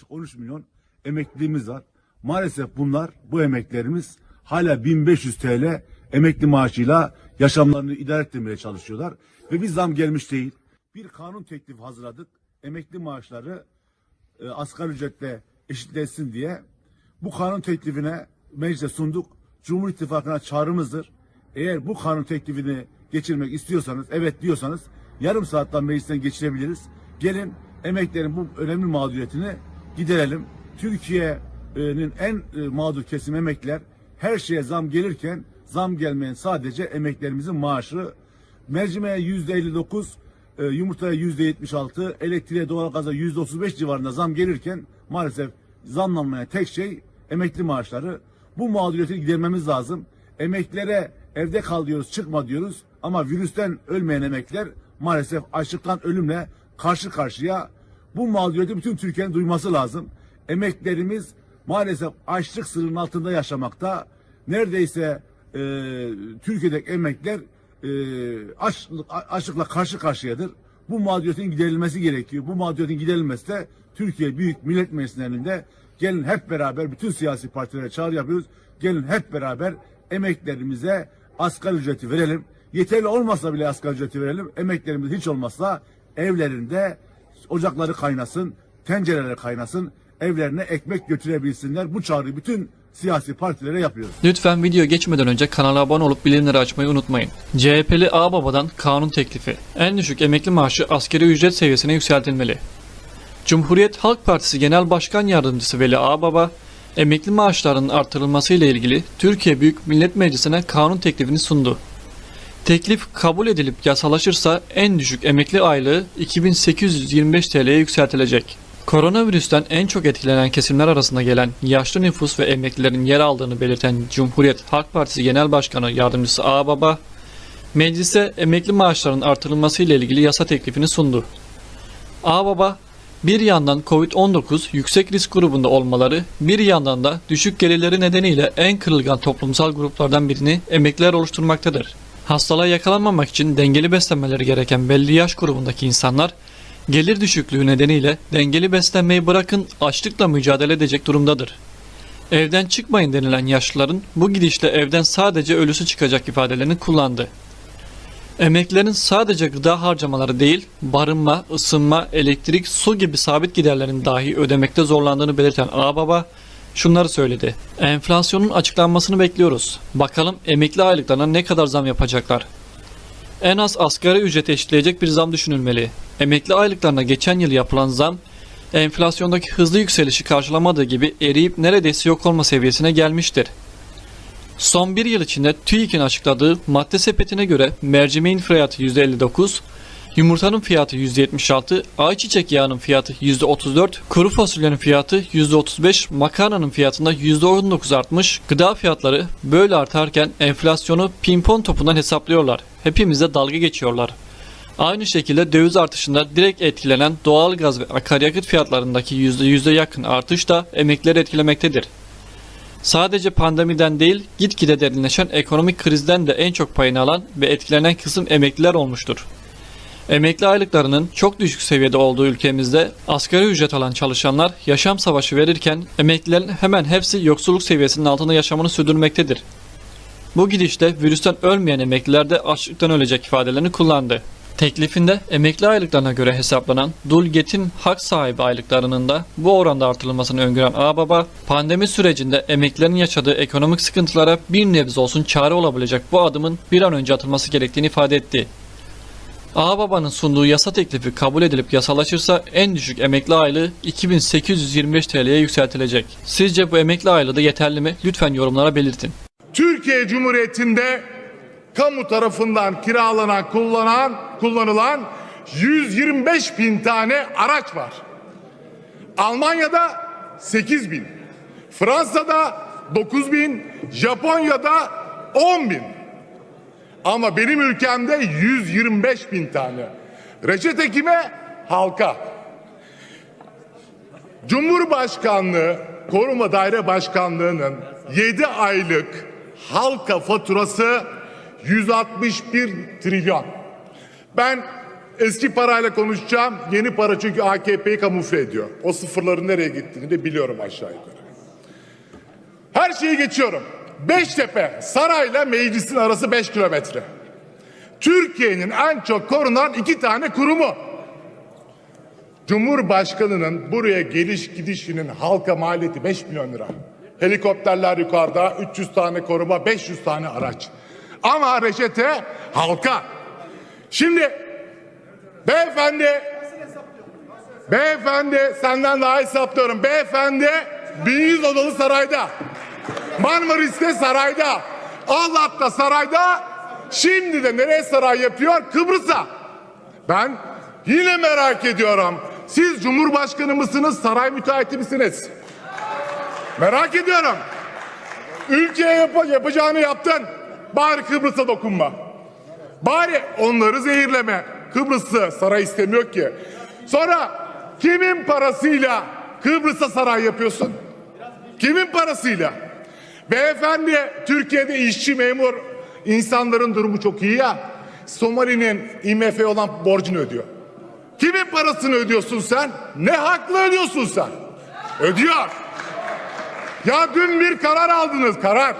yaklaşık 13 milyon emekliliğimiz var. Maalesef bunlar, bu emeklerimiz hala 1500 TL emekli maaşıyla yaşamlarını idare ettirmeye çalışıyorlar. Ve bir zam gelmiş değil. Bir kanun teklifi hazırladık. Emekli maaşları e, asgari ücretle eşitlensin diye bu kanun teklifine meclise sunduk. Cumhur İttifakı'na çağrımızdır. Eğer bu kanun teklifini geçirmek istiyorsanız, evet diyorsanız yarım saatten meclisten geçirebiliriz. Gelin emeklerin bu önemli mağduriyetini giderelim. Türkiye'nin en e, mağdur kesim emekler her şeye zam gelirken zam gelmeyen sadece emeklerimizin maaşı mercimeğe yüzde 59, e, yumurtaya yüzde 76, elektriğe doğalgaza yüzde 35 civarında zam gelirken maalesef zamlanmayan tek şey emekli maaşları. Bu mağduriyeti gidermemiz lazım. Emeklilere evde kal diyoruz, çıkma diyoruz ama virüsten ölmeyen emekler maalesef açlıktan ölümle karşı karşıya. Bu mağduriyeti bütün Türkiye'nin duyması lazım. Emeklerimiz maalesef açlık sınırının altında yaşamakta. Neredeyse e, Türkiye'deki emekler e, açlık, açlıkla karşı karşıyadır. Bu mağduriyetin giderilmesi gerekiyor. Bu mağduriyetin giderilmesi de Türkiye Büyük Millet Meclisi'nin elinde. Gelin hep beraber bütün siyasi partilere çağrı yapıyoruz. Gelin hep beraber emeklerimize asgari ücreti verelim. Yeterli olmasa bile asgari ücreti verelim. Emeklerimiz hiç olmazsa evlerinde ocakları kaynasın, tencereleri kaynasın, evlerine ekmek götürebilsinler. Bu çağrıyı bütün siyasi partilere yapıyoruz. Lütfen video geçmeden önce kanala abone olup bildirimleri açmayı unutmayın. CHP'li Ağbaba'dan kanun teklifi. En düşük emekli maaşı askeri ücret seviyesine yükseltilmeli. Cumhuriyet Halk Partisi Genel Başkan Yardımcısı Veli Ağbaba, emekli maaşlarının artırılması ile ilgili Türkiye Büyük Millet Meclisi'ne kanun teklifini sundu. Teklif kabul edilip yasalaşırsa en düşük emekli aylığı 2825 TL'ye yükseltilecek. Koronavirüsten en çok etkilenen kesimler arasında gelen yaşlı nüfus ve emeklilerin yer aldığını belirten Cumhuriyet Halk Partisi Genel Başkanı Yardımcısı Ağbaba, meclise emekli maaşlarının artırılması ile ilgili yasa teklifini sundu. Ağbaba, bir yandan Covid-19 yüksek risk grubunda olmaları, bir yandan da düşük gelirleri nedeniyle en kırılgan toplumsal gruplardan birini emekliler oluşturmaktadır. Hastalığa yakalanmamak için dengeli beslenmeleri gereken belli yaş grubundaki insanlar, gelir düşüklüğü nedeniyle dengeli beslenmeyi bırakın açlıkla mücadele edecek durumdadır. Evden çıkmayın denilen yaşlıların bu gidişle evden sadece ölüsü çıkacak ifadelerini kullandı. Emeklilerin sadece gıda harcamaları değil, barınma, ısınma, elektrik, su gibi sabit giderlerin dahi ödemekte zorlandığını belirten Ağbaba şunları söyledi. Enflasyonun açıklanmasını bekliyoruz. Bakalım emekli aylıklarına ne kadar zam yapacaklar. En az asgari ücreti eşitleyecek bir zam düşünülmeli. Emekli aylıklarına geçen yıl yapılan zam, enflasyondaki hızlı yükselişi karşılamadığı gibi eriyip neredeyse yok olma seviyesine gelmiştir. Son bir yıl içinde TÜİK'in açıkladığı madde sepetine göre mercimeğin fiyatı %59, yumurtanın fiyatı %76, ayçiçek yağının fiyatı %34, kuru fasulyenin fiyatı %35, makarnanın fiyatında %19 artmış, gıda fiyatları böyle artarken enflasyonu pimpon topundan hesaplıyorlar. Hepimize dalga geçiyorlar. Aynı şekilde döviz artışında direkt etkilenen doğal gaz ve akaryakıt fiyatlarındaki %100'e yakın artış da emeklileri etkilemektedir. Sadece pandemiden değil, gitgide derinleşen ekonomik krizden de en çok payını alan ve etkilenen kısım emekliler olmuştur. Emekli aylıklarının çok düşük seviyede olduğu ülkemizde asgari ücret alan çalışanlar yaşam savaşı verirken emeklilerin hemen hepsi yoksulluk seviyesinin altında yaşamını sürdürmektedir. Bu gidişte virüsten ölmeyen emekliler de açlıktan ölecek ifadelerini kullandı. Teklifinde emekli aylıklarına göre hesaplanan dul yetim hak sahibi aylıklarının da bu oranda artırılmasını öngören Ağbaba, pandemi sürecinde emeklilerin yaşadığı ekonomik sıkıntılara bir nebze olsun çare olabilecek bu adımın bir an önce atılması gerektiğini ifade etti. Ağbaba'nın sunduğu yasa teklifi kabul edilip yasalaşırsa en düşük emekli aylığı 2825 TL'ye yükseltilecek. Sizce bu emekli aylığı da yeterli mi? Lütfen yorumlara belirtin. Türkiye Cumhuriyeti'nde kamu tarafından kiralanan, kullanan, kullanılan 125 bin tane araç var. Almanya'da 8 bin, Fransa'da 9 bin, Japonya'da 10 bin. Ama benim ülkemde 125 bin tane. Reçete kime? Halka. Cumhurbaşkanlığı Koruma Daire Başkanlığı'nın 7 aylık halka faturası 161 trilyon. Ben Eski parayla konuşacağım. Yeni para çünkü AKP'yi kamufle ediyor. O sıfırların nereye gittiğini de biliyorum aşağı yukarı. Her şeyi geçiyorum. Beştepe sarayla meclisin arası 5 kilometre. Türkiye'nin en çok korunan iki tane kurumu. Cumhurbaşkanının buraya geliş gidişinin halka maliyeti 5 milyon lira. Helikopterler yukarıda, 300 tane koruma, 500 tane araç. Ama reçete halka. Şimdi beyefendi, beyefendi senden daha hesaplıyorum. Beyefendi 1100 odalı sarayda. Marmaris'te sarayda. Allah'ta sarayda. Şimdi de nereye saray yapıyor? Kıbrıs'a. Ben yine merak ediyorum. Siz Cumhurbaşkanı mısınız, saray müteahhiti misiniz? Merak ediyorum. Ülkeye yap- yapacağını yaptın. Bari Kıbrıs'a dokunma. Bari onları zehirleme. Kıbrıs'ı saray istemiyor ki. Sonra kimin parasıyla Kıbrıs'a saray yapıyorsun? Kimin parasıyla? Beyefendi Türkiye'de işçi memur insanların durumu çok iyi ya. Somali'nin IMF'ye olan borcunu ödüyor. Kimin parasını ödüyorsun sen? Ne hakla ödüyorsun sen? Ödüyor. Ya dün bir karar aldınız karar.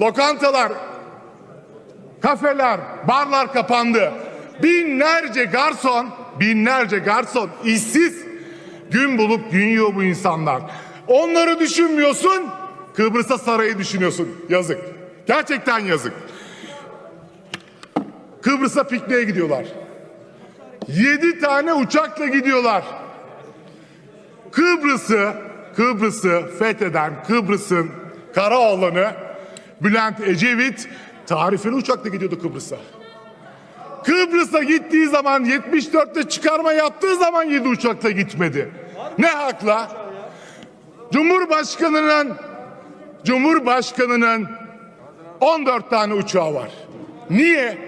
Lokantalar, kafeler, barlar kapandı. Binlerce garson, binlerce garson işsiz. Gün bulup gün yiyor bu insanlar. Onları düşünmüyorsun, Kıbrıs'a sarayı düşünüyorsun. Yazık. Gerçekten yazık. Kıbrıs'a pikniğe gidiyorlar. Yedi tane uçakla gidiyorlar. Kıbrıs'ı, Kıbrıs'ı fetheden Kıbrıs'ın Karaoğlan'ı Bülent Ecevit tarifeli uçakla gidiyordu Kıbrıs'a. Kıbrıs'a gittiği zaman 74'te çıkarma yaptığı zaman 7 uçakla gitmedi. Ne hakla? Cumhurbaşkanının Cumhurbaşkanının 14 tane uçağı var. Niye?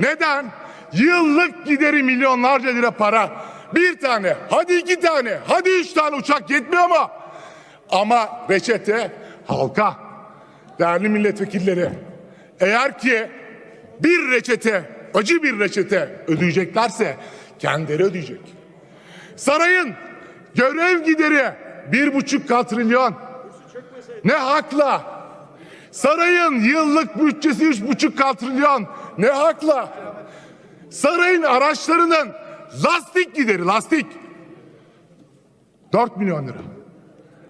Neden? Yıllık gideri milyonlarca lira para. Bir tane, hadi iki tane, hadi üç tane uçak yetmiyor mu? Ama reçete halka. Değerli milletvekilleri, eğer ki bir reçete, acı bir reçete ödeyeceklerse kendileri ödeyecek. Sarayın görev gideri bir buçuk katrilyon. Ne hakla? Sarayın yıllık bütçesi üç buçuk katrilyon. Ne hakla? Sarayın araçlarının lastik gideri lastik. 4 milyon lira.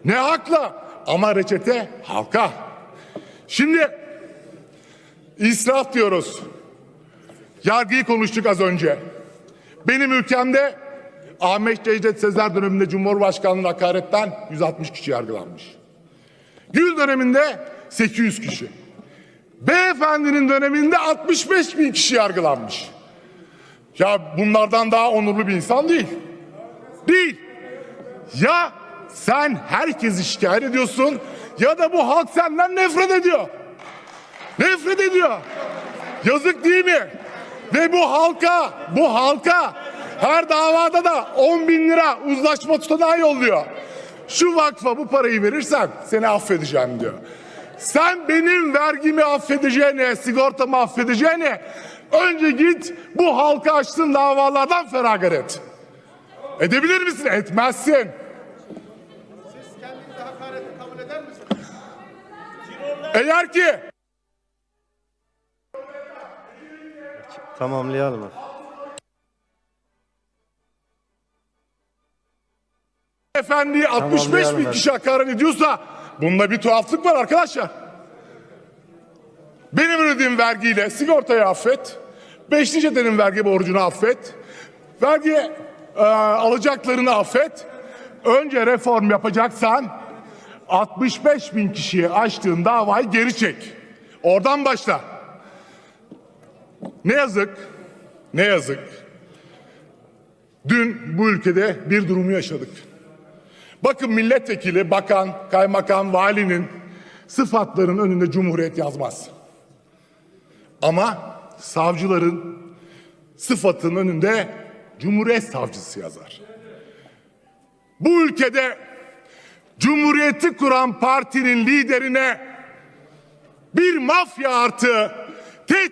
Ne hakla? Ama reçete halka. Şimdi israf diyoruz. Yargıyı konuştuk az önce. Benim ülkemde Ahmet Cevdet Sezer döneminde Cumhurbaşkanlığı hakaretten 160 kişi yargılanmış. Gül döneminde 800 kişi. Beyefendinin döneminde 65 bin kişi yargılanmış. Ya bunlardan daha onurlu bir insan değil. Değil. Ya sen herkesi şikayet ediyorsun ya da bu halk senden nefret ediyor. Nefret ediyor. Yazık değil mi? Ve bu halka, bu halka her davada da 10 bin lira uzlaşma tutanağı yolluyor. Şu vakfa bu parayı verirsen seni affedeceğim diyor. Sen benim vergimi affedeceğine, sigortamı affedeceğine önce git bu halka açtığın davalardan feragat et. Edebilir misin? Etmezsin. Eğer ki Tamamlayalım efendi 65 bin kişi hakaret ediyorsa bunda bir tuhaflık var arkadaşlar. Benim ödediğim vergiyle sigortayı affet. Beşli çetenin vergi borcunu affet. Vergi e, alacaklarını affet. Önce reform yapacaksan 65 bin kişiye açtığın davayı geri çek. Oradan başla. Ne yazık, ne yazık. Dün bu ülkede bir durumu yaşadık. Bakın milletvekili, bakan, kaymakam, valinin sıfatların önünde cumhuriyet yazmaz. Ama savcıların sıfatının önünde cumhuriyet savcısı yazar. Bu ülkede cumhuriyeti kuran partinin liderine bir mafya artı tehdit